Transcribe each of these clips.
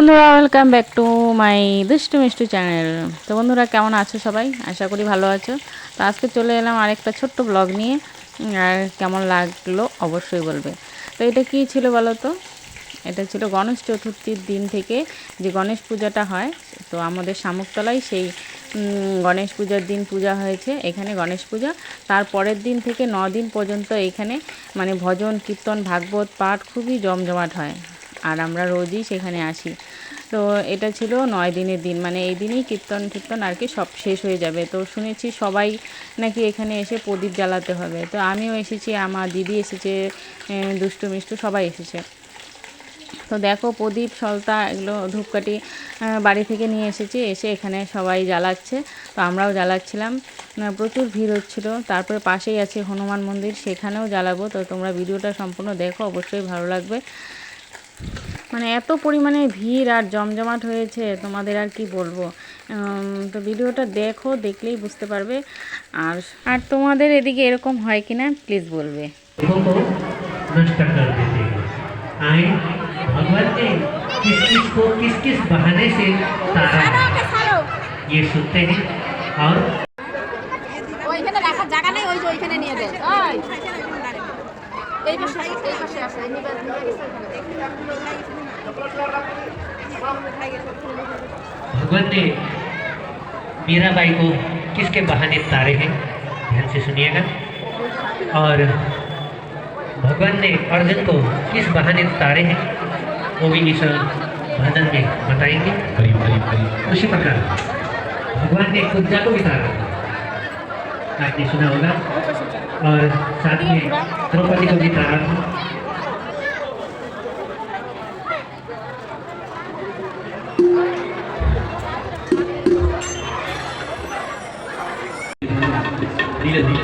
বন্ধুরা welcome back to my দুষ্টু Mishtu channel তো বন্ধুরা, কেমন আছো সবাই? আশা করি ভালো আছো। তো আজকে চলে এলাম আরেকটা ছোট্ট ব্লগ নিয়ে। আর কেমন লাগল অবশ্যই বলবে। তো এটা কি ছিল বলো তো? এটা ছিল গণেশ চতুর্থীর দিন থেকে যে গণেশ পূজাটা হয়। তো আমাদের শামুকতলায় সেই গণেশ পূজার দিন পূজা হয়েছে, এখানে গণেশ পূজা। তার পরের দিন থেকে দিন পর্যন্ত এখানে মানে ভজন, কীর্তন, ভাগবত, পাঠ খুবই জমজমাট হয়। আর আমরা রোজই সেখানে আসি। তো এটা ছিল নয় দিনের দিন। মানে এই দিনই কীর্তন কীর্তন আর কি সব শেষ হয়ে যাবে। তো শুনেছি সবাই নাকি এখানে এসে প্রদীপ জ্বালাতে হবে। তো আমিও এসেছি, আমার দিদি এসেছে দুষ্টু মিষ্টু সবাই এসেছে। তো দেখো প্রদীপ, সলতা এগুলো ধূপকাঠি বাড়ি থেকে নিয়ে এসেছি। এসে এখানে সবাই জ্বালাচ্ছে। তো আমরাও জ্বালাচ্ছিলাম। প্রচুর ভিড় হচ্ছিল। তারপরে পাশেই আছে হনুমান মন্দির, সেখানেও জ্বালাবো। তো তোমরা ভিডিওটা সম্পূর্ণ দেখো, অবশ্যই ভালো লাগবে। মানে এত পরিমাণে ভিড় আর জমজমাট হয়েছে তোমাদের আর কি বলবো উম, তো ভিডিওটা দেখো দেখলেই বুঝতে পারবে আর আর তোমাদের এদিকে এরকম হয় কিনা প্লিজ বলবে लोगों को नष्ट कर देते हैं आए भगवान ने किस किस को किस किस बहाने से तारा ये सुनते हैं और ওইখানে রাখার জায়গা নেই ওই যে ওইখানে নিয়ে দেয় ওই এই পাশে এই পাশে আসো এই নিবে নিয়ে গেছে भगवान ने मीराबाई को किसके बहाने तारे हैं ध्यान से सुनिएगा और भगवान ने अर्जुन को किस बहाने तारे हैं वो भी इस भजन में बताएंगे उसी प्रकार भगवान ने कुंजा को भी तारा आपने सुना होगा और साथ में द्रौपदी को भी तारा था धीरे धीरे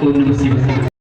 ओम नमः शिवाय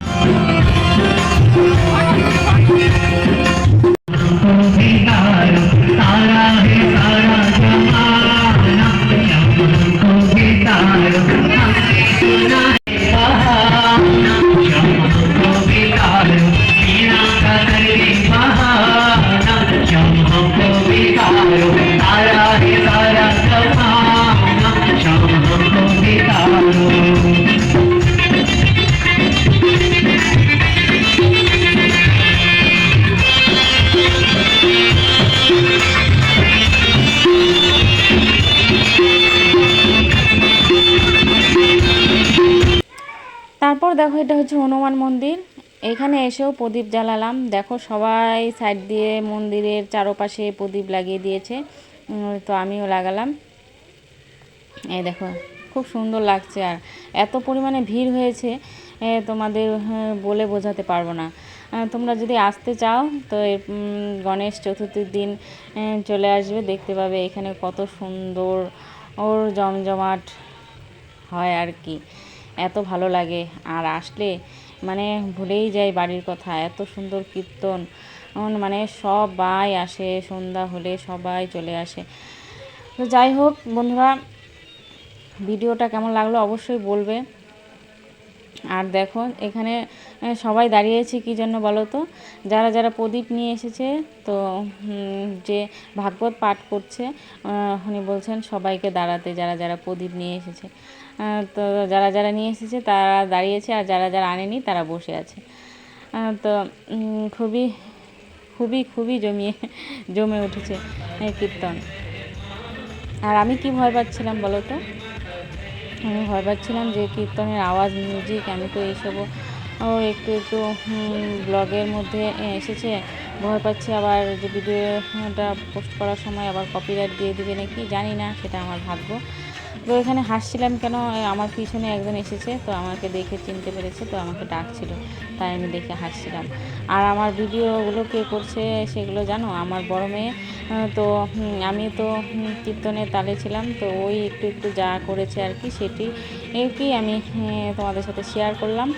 দেখো, এটা হচ্ছে হনুমান মন্দির। এখানে এসেও প্রদীপ জ্বালালাম। দেখো, সবাই সাইড দিয়ে মন্দিরের চারপাশে প্রদীপ লাগিয়ে দিয়েছে। তো আমিও লাগালাম। এই দেখো, খুব সুন্দর লাগছে আর। এত পরিমাণে ভিড় হয়েছে তোমাদের বলে বোঝাতে পারব না। তোমরা যদি আসতে চাও, তো গণেশ চতুর্থীর দিন চলে আসবে। দেখতে পাবে এখানে কত সুন্দর, ওর জমজমাট হয় আর কি। এত ভালো লাগে। আর আসলে মানে ভুলেই যাই বাড়ির কথা, এত সুন্দর কীর্তন। মানে সবাই আসে, সন্ধ্যা হলে সবাই চলে আসে। তো যাই হোক বন্ধুরা, ভিডিওটা কেমন লাগল অবশ্যই বলবে। আর দেখো এখানে সবাই দাঁড়িয়েছে কি জন্য বলো তো? যারা যারা প্রদীপ নিয়ে এসেছে, তো যে ভাগবত পাঠ করছে উনি বলছেন সবাইকে দাঁড়াতে, যারা যারা প্রদীপ নিয়ে এসেছে। তো যারা যারা নিয়ে এসেছে তারা দাঁড়িয়েছে আর যারা যারা আনেনি তারা বসে আছে। তো খুবই খুবই খুবই জমিয়ে, জমে উঠেছে কীর্তন। আর আমি কি ভয় পাচ্ছিলাম বলো তো? আমি ভয় পাচ্ছিলাম যে কীর্তনের আওয়াজ মিউজিক আমি তো এইসবও একটু একটু ব্লগের মধ্যে এসেছে। ভয় পাচ্ছি আবার যে ভিডিওটা পোস্ট করার সময় আবার কপিরাইট দিয়ে দিবে নাকি? জানি না, সেটা আমার ভাগ্য। তো এখানে হাসছিলাম কেন? আমার পিছনে একজন এসেছে, তো আমাকে দেখে চিনতে পেরেছে, তো আমাকে ডাকছিল। তাই আমি দেখে হাসছিলাম। আর আমার ভিডিওগুলো কে করছে সেগুলো জানো? আমার বড় মেয়ে তো আমি তো কীর্তনের তালে ছিলাম, তো ওই একটু একটু যা করেছে আর কি সেটি কি আমি তোমাদের সাথে শেয়ার করলাম।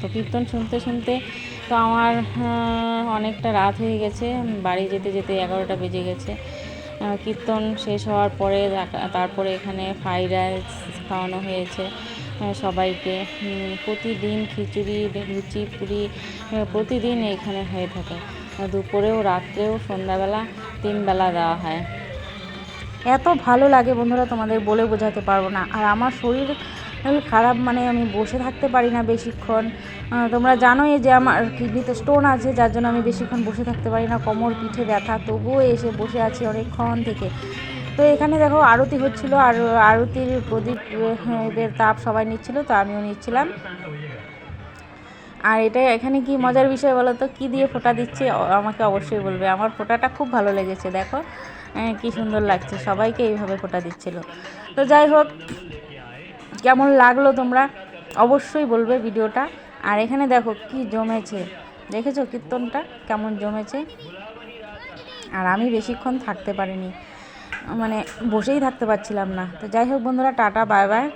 তো কীর্তন শুনতে শুনতে তো আমার অনেকটা রাত হয়ে গেছে। বাড়ি যেতে যেতে এগারোটা বেজে গেছে। কীর্তন শেষ হওয়ার পরে তারপরে এখানে ফ্রাইড রাইস খাওয়ানো হয়েছে সবাইকে। প্রতিদিন খিচুড়ি, লুচি, পুরি প্রতিদিন এখানে হয়ে থাকে। দুপুরেও, রাত্রেও, সন্ধ্যাবেলা, তিনবেলা দেওয়া হয়। এত ভালো লাগে বন্ধুরা তোমাদের বলে বোঝাতে পারব না। আর আমার শরীর খারাপ মানে আমি বসে থাকতে পারি না বেশিক্ষণ। তোমরা জানোই যে আমার কিডনিতে স্টোন আছে যার জন্য আমি বেশিক্ষণ বসে থাকতে পারি না। কোমর পিঠে ব্যথা তবুও এসে বসে আছি অনেকক্ষণ থেকে। তো এখানে দেখো আরতি হচ্ছিল আর আরতির প্রদীপ আহ, এদের তাপ সবাই নিচ্ছিল তো আমিও নিচ্ছিলাম। আর এটা এখানে কি মজার বিষয় বলো তো? কী দিয়ে ফোঁটা দিচ্ছে? আমাকে অবশ্যই বলবে। আমার ফোঁটাটা খুব ভালো লেগেছে দেখো। আহ, কি সুন্দর লাগছে। সবাইকে এইভাবে ফোটা দিচ্ছিল। তো যাই হোক কেমন লাগল তোমরা অবশ্যই বলবে ভিডিওটা। আর এখানে দেখো কি জমেছে। দেখেছ কীর্তনটা? কেমন জমেছে? আর আমি বেশিক্ষণ থাকতে পারিনি। মানে বসেই থাকতে পারছিলাম না। তো যাই হোক বন্ধুরা, টাটা, বাই বাই।